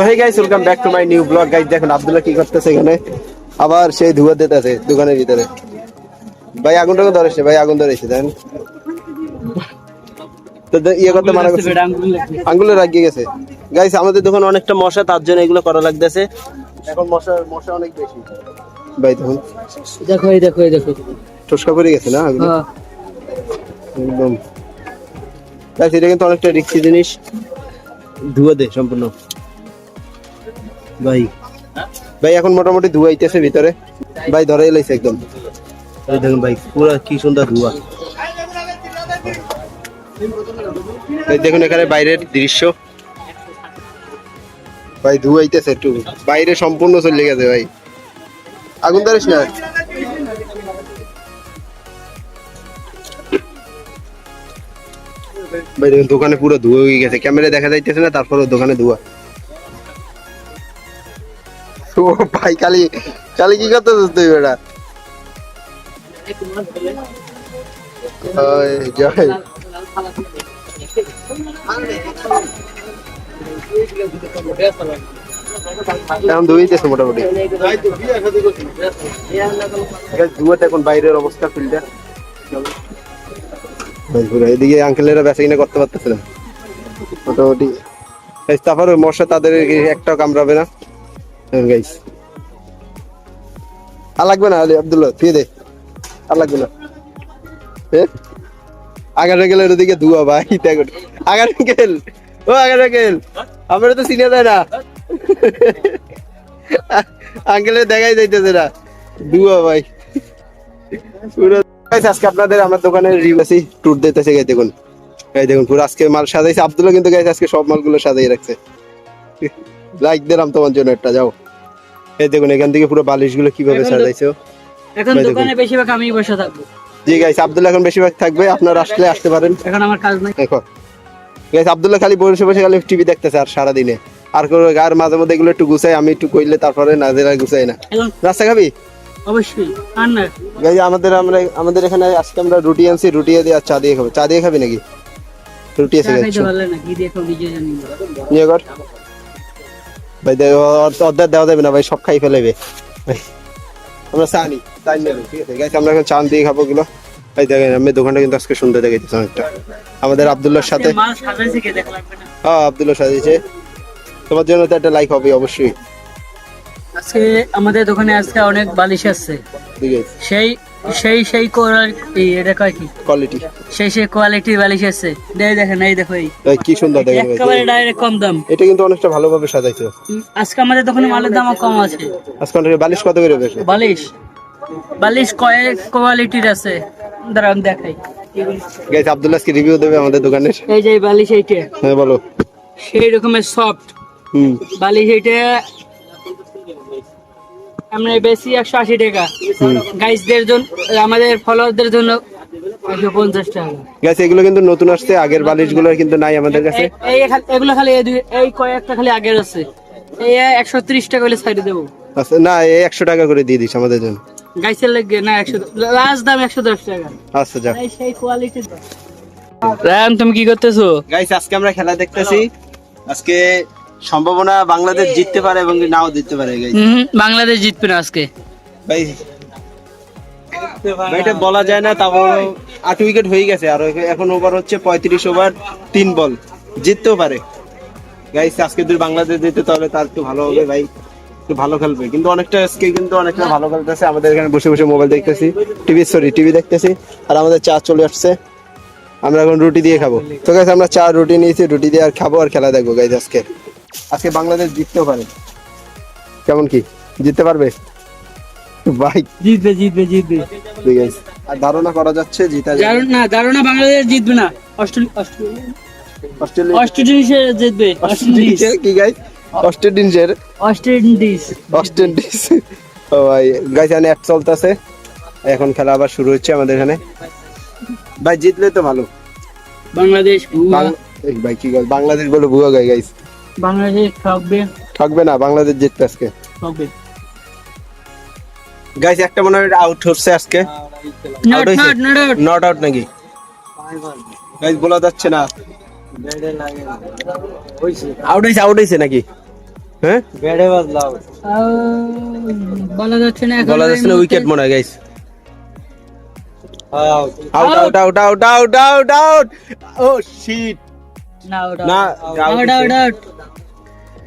তো hey guys welcome back to my new blog guys দেখুন আব্দুল্লাহ কি করতেছে এখানে? আবার সেই ধুয়া দিতেছে দোকানের ভিতরে। ভাই আগুন টাগুন ধরেছে ভাই আগুন ধরেছে দেন। তো ইয়ে করতে মানা করছে। আঙ্গুলে রাগিয়ে গেছে। গাইস আমাদের দোকানে অনেকটা মশা তার জন্য এগুলো করা লাগতেছে। এখন মশা মশা অনেক বেশি। ভাই দেখুন। দেখো এই দেখো এই দেখো। ঠোসকা পড়ে গেছে না আগুনে? হ্যাঁ। একদম। গাইস এটা কিন্তু অনেকটা রিক্সি জিনিস। ধুয়া দে সম্পূর্ণ। ভাই। ভাই, এখন মোটামুটি ধুয়া আইতেছে ভিতরে। ভাই ধরে এলাইছে একদম। দেখুন ভাই, পুরো কি সুন্দর ধুয়া। দেখুন এখানে বাইরের দৃশ্য। ভাই, ধোঁয়া আইতেছে একটু। বাইরে সম্পূর্ণ চলে গেছে ভাই। আগুন ধরিস না? ভাই, দেখুন দোকানে পুরো ধুয়ে গেছে। ক্যামেরা দেখা যাইতেছে না তারপরে দোকানে ধোঁয়া। ও ভাই, কালি কালি কি করতেছিস তুই বেটা? মোটামুটি। এখন বাইরের অবস্থা এদিকে আঙ্কেলেরা বেচা কিনা করতে পারতেছে না। মোটামুটি। তারপর মশা তাদের একটাও কামড়াবে না। গাইস গেলে ওদিকে ধুয়া, ভাই, দেখো আগারে ও আগারে গেল। আমরা তো চিনে যায় না। আঙ্কেলের দেখাই যাইতেছে না। ধুয়া, ভাই। আজকে আপনাদের আমার দোকানের রিভাসি ট্যুর দিতেছে গাই দেখুন। এই দেখুন, পুরো আজকে মাল সাজাইছে। আব্দুল্লাহ কিন্তু গাইছে আজকে সব মালগুলো সাজাই রাখছে। লাইক দিলাম তোমার জন্য একটা যাও। এই দেখুন এখান থেকে পুরো বালিশগুলো কীভাবে এখন তো- সাজাইছো? এখন দোকানে বেশিরভাগ আমি বসে থাকব। জি গাইস আব্দুল্লাহ এখন বেশিরভাগ থাকবে আপনারা আসলে আসতে পারেন। এখন আমার কাজ নাই। দেখো। গাইস আব্দুল্লাহ খালি বসে বসে খালি টিভি দেখতেছে আর সারা দিনে আর কোনো আর মাঝে মধ্যে এগুলো একটু গুছাই আমি একটু কইলে তারপরে না নাজেরা গুছাই না। রাস্তা খাবি? অবশ্যই। আর না। গাইস আমাদের আমরা আমাদের এখানে আজকে আমরা রুটি আনছি রুটি দিয়ে আর চা দিয়ে খাব। চা দিয়ে খাবি নাকি? রুটি আছে গাইস পারলে না কি দিয়ে জানি। নিয়ে কর ভাই অর্ধেক দেওয়া যাবে না ভাই সব খাই ফেলেবে আমরা চা নিই চা নিয়ে নেব, ঠিক আছে আমরা এখন চা দিয়ে খাবগুলো ভাই দেখেন আমি দোকানটা কিন্তু আজকে সুন্দর দেখাইতেছে অনেকটা। আমাদের আব্দুল্লাহর সাথে হ্যাঁ আব্দুল্লাহ সাজিয়েছে। তোমার জন্য তো একটা লাইক হবে অবশ্যই। আজকে আমাদের দোকানে আজকে অনেক বালিশ ঠিক আছে। সেই সেই সেই কোয়ালিটি এটা কয় কি? কোয়ালিটি সেই সেই কোয়ালিটির বালিশ আসছে দেখ দেখেন এই দেখো এই। কি সুন্দর দেখেন। একেবারে ডাইরেক্ট কম দাম। এটা কিন্তু অনেকটা ভালোভাবে সাজাইছো। আজকে আমাদের দোকানে মালের দাম কম আছে। আজকে বালিশ কত করে বেশি বালিশ? বালিশ কয়েক কোয়ালিটির আছে? দাঁড়ান দেখাই। গাইস আব্দুল্লাহ আজকে রিভিউ দেবে আমাদের দোকানের। এই যে বালিশ এইটা। হ্যাঁ বলো। সেই রকমের সফট হুম। বালিশ এইটা আমরা বেশি একশো আশি টাকা। গাইসদের জন্য আমাদের ফলোয়ারদের জন্য একশো পঞ্চাশ টাকা। গাইস এগুলো কিন্তু নতুন আসছে আগের বালিশগুলো কিন্তু নাই আমাদের কাছে। এই- এই খালি- এগুলো খালি এই কয়েকটা খালি আগের আছে। এই একশো ত্রিশ টাকা হলে সাইডে দেবো। আচ্ছা না এই একশো টাকা করে দিয়ে দিস আমাদের জন্য। গাইসের লেগে না একশো লাস্ট দাম একশো দশ টাকা। আচ্ছা যা সেই কোয়ালিটির রায়ান তুমি কি করতেছো? গাইস আজকে আমরা খেলা দেখতেছি। আজকে সম্ভাবনা বাংলাদেশ জিততে পারে এবং নাও জিততে পারে বাংলাদেশ জিতবে না আজকে। ভাই এটা বলা যায় না তাও আট উইকেট হয়ে গেছে আর এখন ওভার হচ্ছে পঁয়ত্রিশ ওভার তিন বল জিততেও পারে। গাইস আজকে যদি বাংলাদেশ জিতে তাহলে তার একটু ভালো হবে ভাই। একটু ভালো খেলবে। কিন্তু অনেকটা আজকে কিন্তু অনেকটা ভালো খেলতেছে। আমাদের এখানে বসে বসে মোবাইল দেখতেছি। টিভি সরি টিভি দেখতেছি। আর আমাদের চা চলে আসছে। আমরা এখন রুটি দিয়ে খাব। তো গাইস আমরা চা রুটি নিয়েছি রুটি দিয়ে আর খাব আর খেলা দেখব গাইস আজকে। আজকে বাংলাদেশ জিততেও পারে। কেমন কি? জিততে পারবে? ভাই। জিতবে জিতবে জিতবে। ঠিক আছে। আর ধারণা করা যাচ্ছে জিতা যাবে। না দারুণ না বাংলাদেশ জিতবে না। Australia Australia Australia. অস্ট্রেলিয়া জিতবে অস্ট্রেলিয়া কি গাইস অস্ট্রেলিয়ানদের অস্ট্রেলিয়া অস্ট্রেলিয়াস ও ভাই গাইস এখানে এক চলতেছে। এখন খেলা আবার শুরু হচ্ছে আমাদের এখানে। ভাই জিতলে তো ভালো। বাংলাদেশ ভাই কি বাংলাদেশ বলে ভুয়া গাই গাইস বাংলাদেশ থাকবে? থাকবে না বাংলাদেশ জিতবে আজকে। হবে গাইস একটা মনে হয় আউট হচ্ছে আজকে। নট আউট নট আউট নাকি? গাইস বলা যাচ্ছে না। আউট হয়েছে আউট হয়েছে নাকি? হ্যাঁ? আহ, বলা যাচ্ছে না বলা যাচ্ছে না উইকেট মনে হয় guys out out out out out out out oh shit না না আউট আউট আউট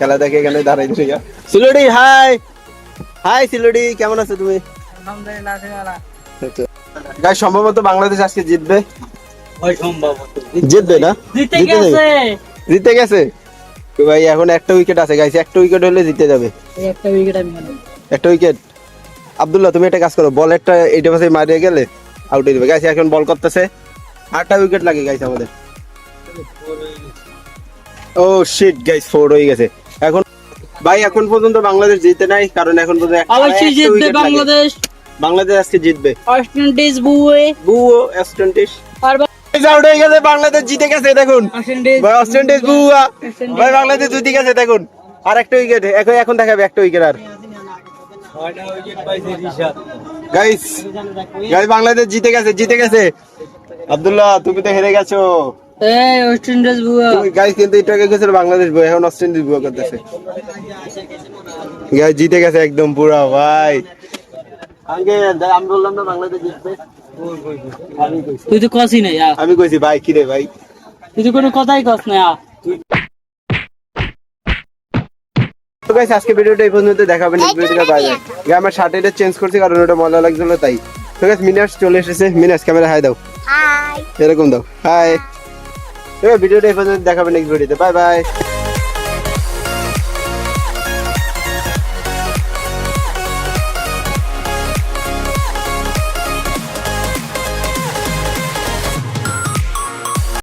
খেলা দেখে এখানে দাঁড়াই দিছে সিলুডি হাই! হাই সিলুডি কেমন আছো তুমি? গাইস সম্ভবত বাংলাদেশ আজকে জিতবে। জিতবে না? জিতে গেছে। জিতে গেছে? তো ভাই এখন একটা উইকেট আছে গাইস একটা উইকেট হলে জিতে যাবে। একটা উইকেট আমি হলাম একটা উইকেট আব্দুল্লাহ তুমি একটা কাজ করো বল একটা এইটা পাশে মারিয়ে গেলে আউট হয়ে যাবে। গাইস এখন বল করতেছে। আটটা উইকেট লাগে গাইস আমাদের। ও শিট গাইস ফোর হয়ে গেছে। এখন ভাই এখন পর্যন্ত বাংলাদেশ জিতে নাই কারণ এখন পর্যন্ত অবশ্যই জিতবে বাংলাদেশ। বাংলাদেশ আজকে জিতবে। বুয়ে। আর আউট হয়ে গেছে বাংলাদেশ জিতে গেছে দেখুন। ভাই অস্ট্রেন্টিশ বুয়া। ভাই বাংলাদেশ জিতে গেছে দেখুন। আর একটা উইকেট এখন এখন দেখাবে একটা উইকেট আর। গাইস গাইস বাংলাদেশ জিতে গেছে জিতে গেছে। আব্দুল্লাহ তুমি তো হেরে গেছো। এই অস্ট্রেলিয়াস বুয়া তুমি গাইস কিন্তু আগে গেছিল বাংলাদেশ বই এখন অস্ট্রেলিয়া বই করতেছে। গাইস জিতে গেছে একদম পুরো ভাই। আগে আমি বললাম না বাংলাদেশ জিতবে। তুই তো কসই নাই আ। আমি কইছি ভাই কি রে ভাই? তুই তো কোনো কথাই কস না। তো গাইস আজকে ভিডিওটা এই পর্যন্ত দেখাবেন এই ভিডিওটা বাই বাই গাই আমার শার্ট এটা চেঞ্জ করছি কারণ ওটা মজা লাগছিল তাই। তো গাইস মিনাস চলে এসেছে মিনাস ক্যামেরা হাই দাও। হাই এরকম দাও হাই এবার ভিডিওটা এই পর্যন্ত দেখাবেন নেক্সট ভিডিওতে বাই বাই